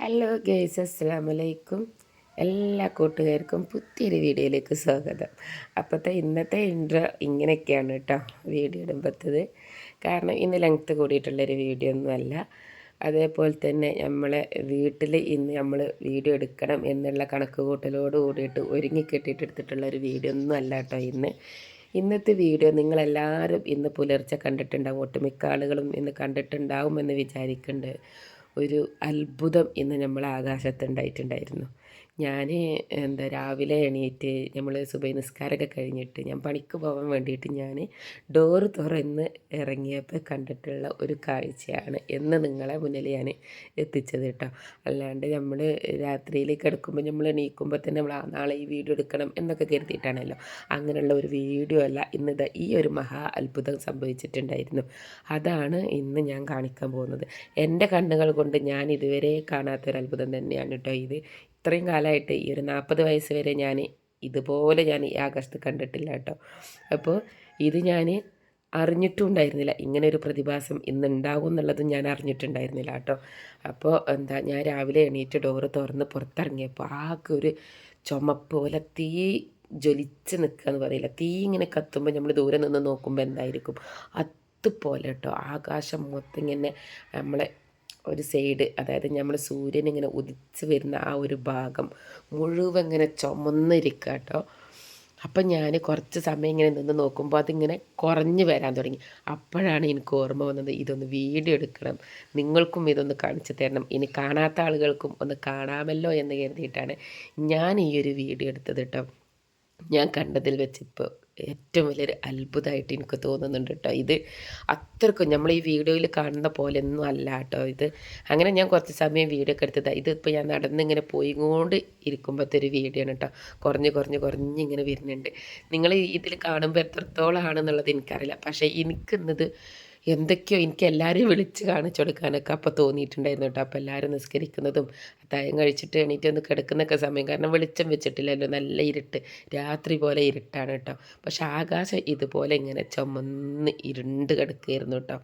Hello guys അസ്സാമലൈക്കും എല്ലാ കൂട്ടുകാർക്കും പുതിയൊരു വീഡിയോയിലേക്ക് സ്വാഗതം. അപ്പോഴത്തെ ഇന്നത്തെ ഇൻട്രോ ഇങ്ങനെയൊക്കെയാണ് കേട്ടോ വീഡിയോ ഇടുമ്പത്തത്. കാരണം ഇന്ന് ലെങ്ത്ത് കൂടിയിട്ടുള്ളൊരു വീഡിയോ ഒന്നുമല്ല. അതേപോലെ തന്നെ നമ്മളെ വീട്ടിൽ ഇന്ന് നമ്മൾ വീഡിയോ എടുക്കണം എന്നുള്ള കണക്ക് കൂട്ടലോട് കൂടിയിട്ട് ഒരുങ്ങി കെട്ടിയിട്ടെടുത്തിട്ടുള്ള ഒരു വീഡിയോ ഒന്നും അല്ല കേട്ടോ ഇന്ന്. ഇന്നത്തെ വീഡിയോ നിങ്ങളെല്ലാവരും ഇന്ന് പുലർച്ചെ കണ്ടിട്ടുണ്ടാവും. ഒട്ടുമിക്ക ആളുകളും ഇന്ന് കണ്ടിട്ടുണ്ടാവുമെന്ന് വിചാരിക്കുന്നുണ്ട് ഒരു അത്ഭുതം ഇന്ന് നമ്മളെ ആകാശത്തുണ്ടായിട്ടുണ്ടായിരുന്നു. ഞാൻ എന്താ രാവിലെ എണീറ്റ് നമ്മൾ സുബൈ നിസ്കാരമൊക്കെ കഴിഞ്ഞിട്ട് ഞാൻ പണിക്ക് പോകാൻ വേണ്ടിയിട്ട് ഞാൻ ഡോറ് തുറന്ന് ഇറങ്ങിയപ്പോൾ കണ്ടിട്ടുള്ള ഒരു കാഴ്ചയാണ് എന്ന് നിങ്ങളെ മുന്നിൽ ഞാൻ എത്തിച്ചത് കേട്ടോ അല്ലാണ്ട് നമ്മൾ രാത്രിയിലേക്ക് കിടക്കുമ്പോൾ നമ്മൾ എണീക്കുമ്പോൾ തന്നെ നമ്മൾ നാളെ ഈ വീഡിയോ എടുക്കണം എന്നൊക്കെ കരുതിയിട്ടാണല്ലോ. അങ്ങനെയുള്ള ഒരു വീഡിയോ അല്ല ഇന്ന് ഈ ഒരു മഹാ അത്ഭുതം സംഭവിച്ചിട്ടുണ്ടായിരുന്നു. അതാണ് ഇന്ന് ഞാൻ കാണിക്കാൻ പോകുന്നത്. എന്റെ കണ്ണുകൾ കൊണ്ട് ഞാൻ ഇതുവരെ കാണാത്തൊരു അത്ഭുതം തന്നെയാണ് കേട്ടോ ഇത്. ഇത്രയും കാലമായിട്ട് ഈ ഒരു നാൽപ്പത് വയസ്സ് വരെ ഞാൻ ഇതുപോലെ ഞാൻ ഈ ആകാശത്ത് കണ്ടിട്ടില്ല കേട്ടോ. അപ്പോൾ ഇത് ഞാൻ അറിഞ്ഞിട്ടും ഉണ്ടായിരുന്നില്ല ഇങ്ങനെ ഒരു പ്രതിഭാസം ഇന്ന് ഉണ്ടാകും എന്നുള്ളതും ഞാൻ അറിഞ്ഞിട്ടുണ്ടായിരുന്നില്ല കേട്ടോ. അപ്പോൾ എന്താ ഞാൻ രാവിലെ എണീറ്റ് ഡോറ് തുറന്ന് പുറത്തിറങ്ങിയപ്പോൾ ആകെ ഒരു ചുമ പോലെ തീ ജ്വലിച്ച് നിൽക്കുക എന്ന് പറയില്ല. തീ ഇങ്ങനെ കത്തുമ്പോൾ നമ്മൾ ദൂരെ നിന്ന് നോക്കുമ്പോൾ എന്തായിരിക്കും? അതുപോലെ കേട്ടോ. ആകാശം മൊത്തം ഇങ്ങനെ നമ്മളെ ഒരു സൈഡ് അതായത് നമ്മൾ സൂര്യൻ ഇങ്ങനെ ഉദിച്ച് വരുന്ന ആ ഒരു ഭാഗം മുഴുവൻ ഇങ്ങനെ ചുമന്നിരിക്കുക കേട്ടോ അപ്പം ഞാൻ കുറച്ച് സമയം ഇങ്ങനെ നിന്ന് നോക്കുമ്പോൾ അതിങ്ങനെ കുറഞ്ഞു വരാൻ തുടങ്ങി. അപ്പോഴാണ് എനിക്ക് ഓർമ്മ വന്നത് ഇതൊന്ന് വീഡിയോ എടുക്കണം. നിങ്ങൾക്കും ഇതൊന്ന് കാണിച്ചു തരണം. ഇനി കാണാത്ത ആളുകൾക്കും ഒന്ന് കാണാമല്ലോ എന്ന് കരുതിയിട്ടാണ് ഞാൻ ഈ ഒരു വീഡിയോ എടുത്തത് കേട്ടോ. ഞാൻ കണ്ടതിൽ വെച്ചിപ്പോൾ ഏറ്റവും വലിയൊരു അത്ഭുതമായിട്ട് എനിക്ക് തോന്നുന്നുണ്ട് കേട്ടോ. ഇത് അത്രക്കും നമ്മൾ ഈ വീഡിയോയിൽ കാണുന്ന പോലെ ഒന്നും അല്ല കേട്ടോ ഇത്. അങ്ങനെ ഞാൻ കുറച്ച് സമയം വീഡിയോ ഒക്കെ എടുത്തതാണ് ഇതിപ്പോൾ ഞാൻ നടന്നിങ്ങനെ പോയിക്കൊണ്ട് ഇരിക്കുമ്പോഴത്തെ ഒരു വീഡിയോ ആണ് കേട്ടോ. കുറഞ്ഞ് കുറഞ്ഞ് കുറഞ്ഞ് ഇങ്ങനെ വരുന്നുണ്ട്. നിങ്ങൾ ഇതിൽ കാണുമ്പോൾ എത്രത്തോളം ആണെന്നുള്ളത് എനിക്കറിയില്ല. പക്ഷേ എനിക്കിന്നത് എന്തൊക്കെയോ എനിക്ക് എല്ലാവരെയും വിളിച്ച് കാണിച്ചു കൊടുക്കാനൊക്കെ അപ്പോൾ തോന്നിയിട്ടുണ്ടായിരുന്നു കേട്ടോ. അപ്പോൾ എല്ലാവരും നിസ്കരിക്കുന്നതും അത്തായം കഴിച്ചിട്ട് എണീറ്റ് ഒന്ന് കിടക്കുന്നൊക്കെ സമയം. കാരണം വെളിച്ചം വെച്ചിട്ടില്ലല്ലോ. നല്ല ഇരുട്ട്. രാത്രി പോലെ ഇരുട്ടാണ് കേട്ടോ. പക്ഷെ ആകാശം ഇതുപോലെ ഇങ്ങനെ ചുമന്ന് ഇരുണ്ട് കിടക്കുകയായിരുന്നു കേട്ടോ.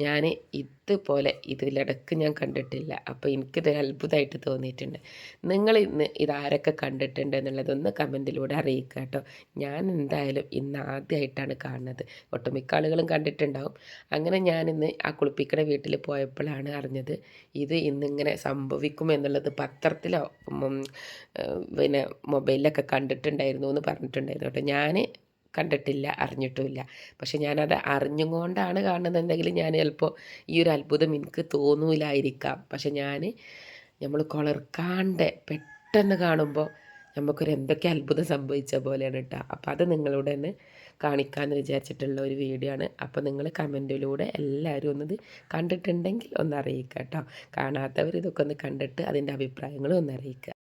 ഞാൻ ഇതുപോലെ ഇതിലടക്ക് ഞാൻ കണ്ടിട്ടില്ല. അപ്പോൾ എനിക്കിത് അത്ഭുതമായിട്ട് തോന്നിയിട്ടുണ്ട്. നിങ്ങൾ ഇന്ന് ഇതാരൊക്കെ കണ്ടിട്ടുണ്ട് എന്നുള്ളതൊന്ന് കമന്റിലൂടെ അറിയിക്കുക കേട്ടോ. ഞാൻ എന്തായാലും ഇന്ന് ആദ്യമായിട്ടാണ് കാണുന്നത്. ഒട്ടുമിക്ക ആളുകളും കണ്ടിട്ടുണ്ടാവും. അങ്ങനെ ഞാനിന്ന് ആ കുളിപ്പിക്കണ വീട്ടിൽ പോയപ്പോഴാണ് അറിഞ്ഞത് ഇത് ഇന്നിങ്ങനെ സംഭവിക്കും എന്നുള്ളത് പത്രത്തിലോ പിന്നെ മൊബൈലിലൊക്കെ കണ്ടിട്ടുണ്ടായിരുന്നു എന്ന് പറഞ്ഞിട്ടുണ്ടായിരുന്നു കേട്ടോ. ഞാൻ കണ്ടിട്ടില്ല അറിഞ്ഞിട്ടുമില്ല. പക്ഷെ ഞാനത് അറിഞ്ഞുകൊണ്ടാണ് കാണുന്നതെങ്കിൽ ഞാൻ ചിലപ്പോൾ ഈ ഒരു അത്ഭുതം എനിക്ക് തോന്നൂലായിരിക്കാം. പക്ഷെ ഞാൻ നമ്മൾ കൊളർക്കാണ്ട് പെട്ടെന്ന് കാണുമ്പോൾ നമുക്കൊരു എന്തൊക്കെ അത്ഭുതം സംഭവിച്ച പോലെയാണ് കേട്ടോ അപ്പോൾ അത് നിങ്ങളോട് തന്നെ കാണിക്കാമെന്ന് വിചാരിച്ചിട്ടുള്ള ഒരു വീഡിയോ ആണ്. അപ്പോൾ നിങ്ങൾ കമന്റിലൂടെ എല്ലാവരും ഒന്നത് കണ്ടിട്ടുണ്ടെങ്കിൽ ഒന്ന് അറിയിക്കുക കേട്ടോ കാണാത്തവർ ഇതൊക്കെ ഒന്ന് കണ്ടിട്ട് അതിന്റെ അഭിപ്രായങ്ങളും ഒന്ന് അറിയിക്കുക.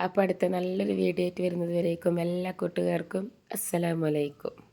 അപ്പോൾ അടുത്ത നല്ലൊരു വീഡിയോ ആയിട്ട് വരുന്നത് വരേക്കും എല്ലാ കൂട്ടുകാർക്കും അസ്സലാമലൈക്കും